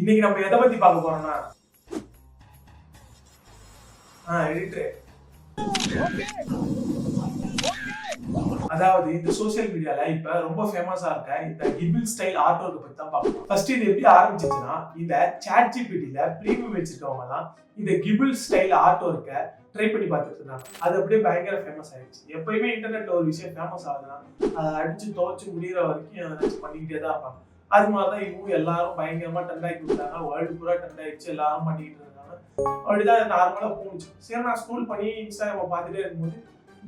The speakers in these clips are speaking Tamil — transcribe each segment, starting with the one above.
இன்னைக்கு நம்ம எதை பத்தி பார்க்க போறோம்னா? அதாவது இந்த சோசியல் மீடியால இப்ப ரொம்ப ஃபேமஸா இருக்க இந்த கிபிள் ஸ்டைல் ஆர்ட் ஒர்க் பத்தி தான் பார்ப்போம். ஃபர்ஸ்ட் இது எப்படி ஆரம்பிச்சிச்சுன்னா இந்த சாட் ஜிபிடியில ப்ரீமியம் வச்சிருக்கவங்க எல்லாம் இந்த கிபிள் ஸ்டைல் ஆர்ட் ஒர்க்கை ட்ரை பண்ணி பார்த்துட்டு இருந்தாங்க. அது அப்படியே பயங்கர ஃபேமஸ் ஆயிடுச்சு. எப்பயுமே இன்டர்நெட்ல ஒரு விஷயம் ஃபேமஸ் ஆகுதுன்னா அதை அடிச்சு துவச்சு முடிகிற வரைக்கும் அதை பண்ணிக்கிட்டே தான் இருப்பாங்க. அது மாதிரி தான் இவங்க எல்லாரும் பயங்கரமா ட்ரெண்ட் ஆக்கி விட்டாங்க வேர்ல்டு பூரா ட்ரெண்ட் ஆயிடுச்சு. எல்லாரும் பண்ணிட்டு இருந்தாங்க. அப்படிதான் நார்மலா போணுச்சு. சரி நான் ஸ்கூல் பண்ணி இன்ஸ்டாகிராம பார்த்துட்டே இருக்கும்போது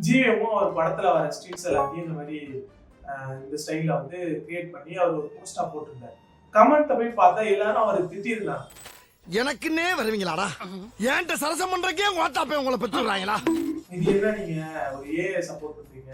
ஜிஎமும் அவர் படத்துல வர ஸ்ட்ரீட்ஸ் எல்லாத்தையும் இந்த மாதிரி இந்த ஸ்டைல்ல வந்து கிரியேட் பண்ணி அவர் ஒரு போஸ்டா போட்டிருந்தார். கமெண்ட்ல போய் பார்த்தா எல்லாரும் அவரை திட்டிருந்தாங்க எனக்குன்னே வருவீங்களாடா? ஏன்ட்ட சரசம் பண்றக்கே ஓட்டாப்பே உங்களை பெற்றுறாங்களா இது என்ன நீங்க ஒரு ஏஐ சப்போர்ட் பண்றீங்க?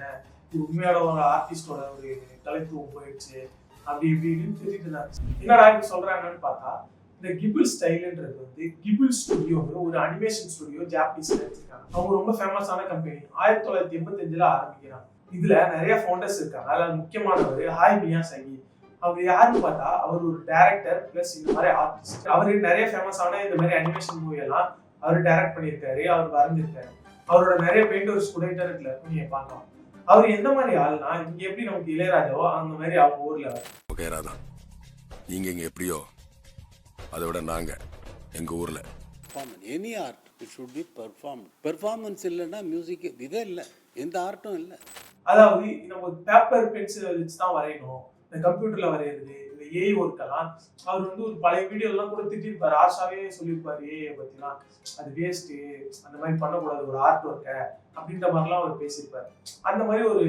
இது உண்மையோட ஒரு ஆர்டிஸ்டோட ஒரு கலைத்துவம் போயிடுச்சு. அப்படி இப்படின்னு தெரியல என்னடா இப்படி சொல்றாங்கன்னு பார்த்தா இந்த கிபிள் ஸ்டைல்ன்றது வந்து கிபிள் ஸ்டுடியோன்னு ஒரு அனிமேஷன் ஸ்டுடியோ ஜாப்பனீஸ்ல வச்சிருக்காங்க. அவங்க ரொம்ப ஃபேமஸான கம்பெனி ஆயிரத்தி தொள்ளாயிரத்தி எண்பத்தஞ்சுல ஆரம்பிக்கிறாங்க. இதுல நிறைய ஃபவுண்டர்ஸ் இருக்காங்க. அதுல முக்கியமானவர் ஹாய் மியா சங்கி அவர் யாருன்னு பார்த்தா அவர் ஒரு டேரக்டர் பிளஸ் இந்த மாதிரி ஆர்டிஸ்ட் அவரு நிறைய ஃபேமஸான இந்த மாதிரி அனிமேஷன் மூவி எல்லாம் அவர் டைரக்ட் பண்ணியிருக்காரு அவர் வரைஞ்சிருக்காரு. அவரோட நிறைய பெயிண்டர்ஸ் கூட இன்டர்நெட்ல இருக்கும் நீங்க பார்க்கலாம். அவர் எந்த மாதிரி ஆள்னா இங்க எப்படி நமக்கு இளையராஜாவோ அந்த மாதிரி அவங்க ஊர்ல ஓகே ராதா. நீங்க இங்க எப்படியோ அதை விட நாங்க எங்க ஊர்ல. Any art it should be perform performance இல்லைன்னா மியூசிக் இதே இல்லை. எந்த ஆர்ட்டும் இல்லை. அதாவது நம்ம பேப்பர் பென்சில் வச்சு தான் வரையணும். இந்த கம்ப்யூட்டர்ல வரைகிறது இந்த ஏஐ ஒர்க் எல்லாம் அவர் வந்து ஒரு பழைய வீடியோ எல்லாம் கூட திட்டிருப்பாரு. ஆஷாவே சொல்லியிருப்பாரு ஏஐ பத்திலாம் அது வேஸ்ட் அந்த மாதிரி பண்ணக்கூடாது. ஒரு ஆர்ட் ஒர்க்கை அப்படின்ற மாதிரிலாம் அவர் பேசியிருப்பாரு. அந்த மாதிரி ஒரு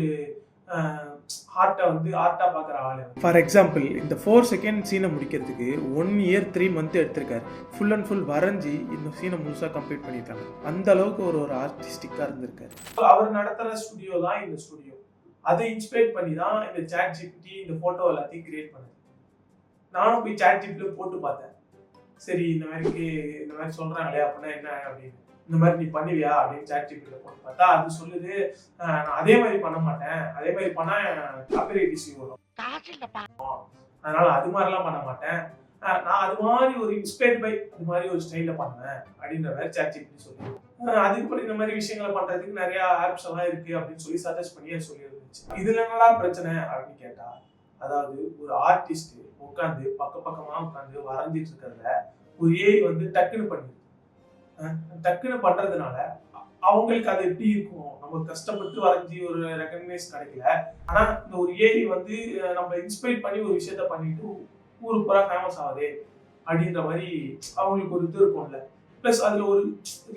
ஆர்ட்டை வந்து ஆர்ட்டா பார்க்குற ஆளு ஃபார் எக்ஸாம்பிள் இந்த ஃபோர் செகண்ட் சீனை முடிக்கிறதுக்கு ஒன் இயர் த்ரீ மந்த் எடுத்திருக்காரு. ஃபுல் அண்ட் ஃபுல் வரைஞ்சி இந்த சீனை முழுசாக கம்ப்ளீட் பண்ணியிருக்காங்க. அந்த அளவுக்கு ஒரு ஒரு ஆர்டிஸ்டிக்காக இருந்திருக்காரு. அவர் நடத்துகிற ஸ்டுடியோ தான் இந்த ஸ்டுடியோ அதை இன்ஸ்பயர் பண்ணி தான் இந்த சாட் ஜிபிடி இந்த ஃபோட்டோ எல்லாத்தையும் கிரியேட் பண்ணுது. நானும் போய் சாட் ஜிபிடியில் போட்டு பார்த்தேன். சரி இந்த மாதிரி இந்த மாதிரி சொல்கிறாங்களே அப்படின்னா என்ன அப்படின்னு. இந்த மாதிரி நீ பண்ணுவியா அப்படின்னு சாட் ஜிபிடியில் போட்டு பார்த்தா அது சொல்லுது நான் அதே மாதிரி பண்ண மாட்டேன். அதே மாதிரி பண்ணால் காப்பிரைட் இஷ்யூ வரும். அதனால அது மாதிரிலாம் பண்ண மாட்டேன். ஆஹ், நான் அது மாதிரி ஒரு இன்ஸ்பயர்ட் பை அது மாதிரி ஒரு ஸ்டைலில் பண்ணுவேன் அப்படின்ற மாதிரி சாட் ஜிபிடி சொல்லுவேன் அதுக்கு இந்த மாதிரி விஷயங்களை பண்றதுக்கு நிறைய ஆப்ஸ் எல்லாம் இருக்கு அப்படின்னு சொல்லி சஜஸ்ட் பண்ணி சொல்லியிருந்துச்சு. சொல்லி இருந்துச்சு இதுல என்னடா பிரச்சனை அப்படின்னு கேட்டா அதாவது ஒரு ஆர்டிஸ்ட் உட்காந்து பக்க பக்கமா உட்காந்து வரைஞ்சிட்டு இருக்கிறத ஒரு ஏஐ வந்து டக்குன்னு பண்ணி டக்குன்னு பண்றதுனால அவங்களுக்கு அது எப்படி இருக்கும்? நம்ம கஷ்டப்பட்டு வரைஞ்சி ஒரு ரெக்கக்னைஸ் கிடைக்கல. ஆனா இந்த ஒரு ஏஐ வந்து நம்ம இன்ஸ்பைர் பண்ணி ஒரு விஷயத்த பண்ணிட்டு ஊரு பூரா ஃபேமஸ் ஆகுது அப்படின்ற மாதிரி அவங்களுக்கு ஒரு இது இருக்கும்ல. ப்ளஸ் அதுல ஒரு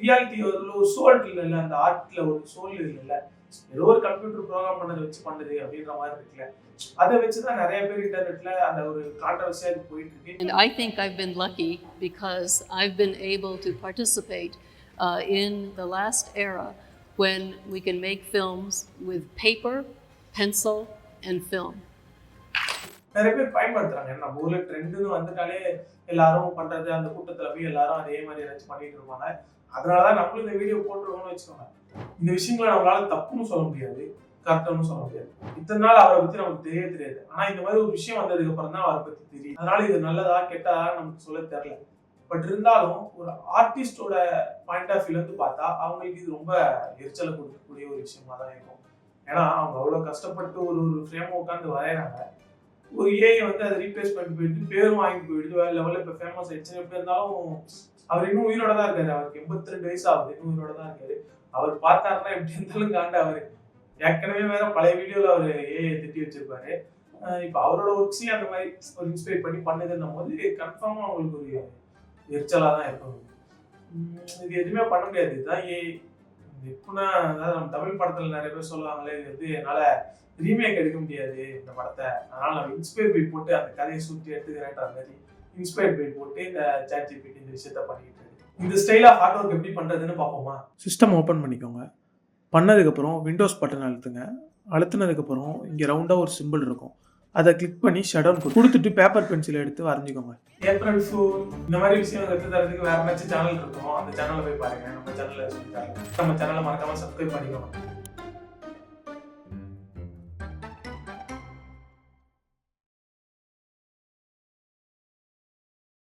ரியாலிட்டி அதுல ஒரு சோல் இல்லைல்ல அந்த ஆர்ட்ல ஒரு சோல் இல்லைல்ல. ஏதோ ஒரு கம்ப்யூட்டர் ப்ரோக்ராம் பண்ணதை வச்சு பண்ணுது அப்படின்ற மாதிரி இருக்குல்ல. அதை வச்சு தான் நிறைய பேர் இன்டர்நெட்ல அந்த ஒரு கான்ட்ரவர்சியா இது போயிட்டு இருக்கு And I think I've been lucky because I've been able to participate uh, in the last era when we can make films with paper, pencil, and film. நிறைய பேர் பயன்படுத்துறாங்க. நம்ம ஊர்ல ட்ரெண்டுன்னு வந்துட்டாலே எல்லாரும் பண்றது அந்த கூட்டத்துல போய் எல்லாரும் அதே மாதிரி ஏதாச்சும் பண்ணிட்டு இருப்பாங்க. அதனாலதான் நம்மளும் இந்த வீடியோ போட்டுருக்கோம்னு வச்சுக்கோங்க. இந்த விஷயங்களை நம்மளால தப்புன்னு சொல்ல முடியாது கரெக்டானு சொல்ல முடியாது. இத்தனை நாள் அவரை பத்தி நமக்கு தெரிய தெரியாது. ஆனா இந்த மாதிரி ஒரு விஷயம் வந்ததுக்கு அப்புறம் தான் அவரை பத்தி தெரியும். அதனால இது நல்லதா கெட்டதா நமக்கு சொல்ல தெரியல. பட் இருந்தாலும் ஒரு ஆர்டிஸ்டோட பாயிண்ட் ஆஃப் வியூல இருந்து பார்த்தா அவங்களுக்கு இது ரொம்ப எரிச்சலை கொடுக்கக்கூடிய ஒரு விஷயமா தான் இருக்கும். ஏன்னா அவங்க அவ்வளவு கஷ்டப்பட்டு ஒரு ஒரு ஃப்ரேம் உட்காந்து வரைகிறாங்க ஒரு ஏஐ வந்து அதை ரீப்ளேஸ் பண்ணிட்டு போயிட்டு பேரும் வாங்கி போயிடுது. வேற லெவலில் இப்போ ஃபேமஸ் ஆயிடுச்சு எப்படி இருந்தாலும் அவர் இன்னும் உயிரோட தான் இருக்காரு. அவருக்கு எண்பத்தி ரெண்டு வயசு ஆகுது. இன்னும் உயிரோட தான் இருக்காரு. அவர் பார்த்தாருன்னா எப்படி இருந்தாலும் காண்ட அவரு. ஏற்கனவே வேற பழைய வீடியோல அவர் ஏஐ திட்டி வச்சிருப்பாரு. இப்போ அவரோட ஒர்க்ஸையும் அந்த மாதிரி ஒரு இன்ஸ்பைர் பண்ணி பண்ணுதுன்னும் போது கன்ஃபார்மா அவங்களுக்கு ஒரு எரிச்சலா தான் இருக்கும். இது எதுவுமே பண்ண முடியாது. இதுதான் ஏஐ எப்படின்னா அதாவது நம்ம தமிழ் படத்துல நிறைய பேர் சொல்லுவாங்களே இது வந்து என்னால ரீமேக் எடுக்க முடியாது இந்த படத்தை. அதனால நம்ம இன்ஸ்பயர் பை போட்டு அந்த கதையை சுற்றி எடுத்துக்கிறேன்ற மாதிரி இன்ஸ்பயர் பை போட்டு இந்த சாட் ஜிபிடி இந்த விஷயத்த பண்ணிக்கிட்டு இந்த ஸ்டைல் ஆஃப் ஹார்ட் ஒர்க் எப்படி பண்றதுன்னு பார்ப்போமா? சிஸ்டம் ஓப்பன் பண்ணிக்கோங்க. பண்ணதுக்கப்புறம் விண்டோஸ் பட்டன் அழுத்துங்க. அழுத்துனதுக்கப்புறம் இங்கே ரவுண்டாக ஒரு சிம்பிள் இருக்கும். அதை கிளிக் பண்ணி ஷடவுன் கொடுத்துட்டு பேப்பர் பென்சில் எடுத்து வரைஞ்சிக்கோங்க. ஏப்ரல் ஃபூல் இந்த மாதிரி விஷயம் கற்று தரதுக்கு வேற ஏதாச்சும் சேனல் இருக்கும் அந்த சேனலை போய் பாருங்க. நம்ம சேனலில் நம்ம சேனலை மறக்காம சப்ஸ்கிரைப் பண்ணிக்கோங்க.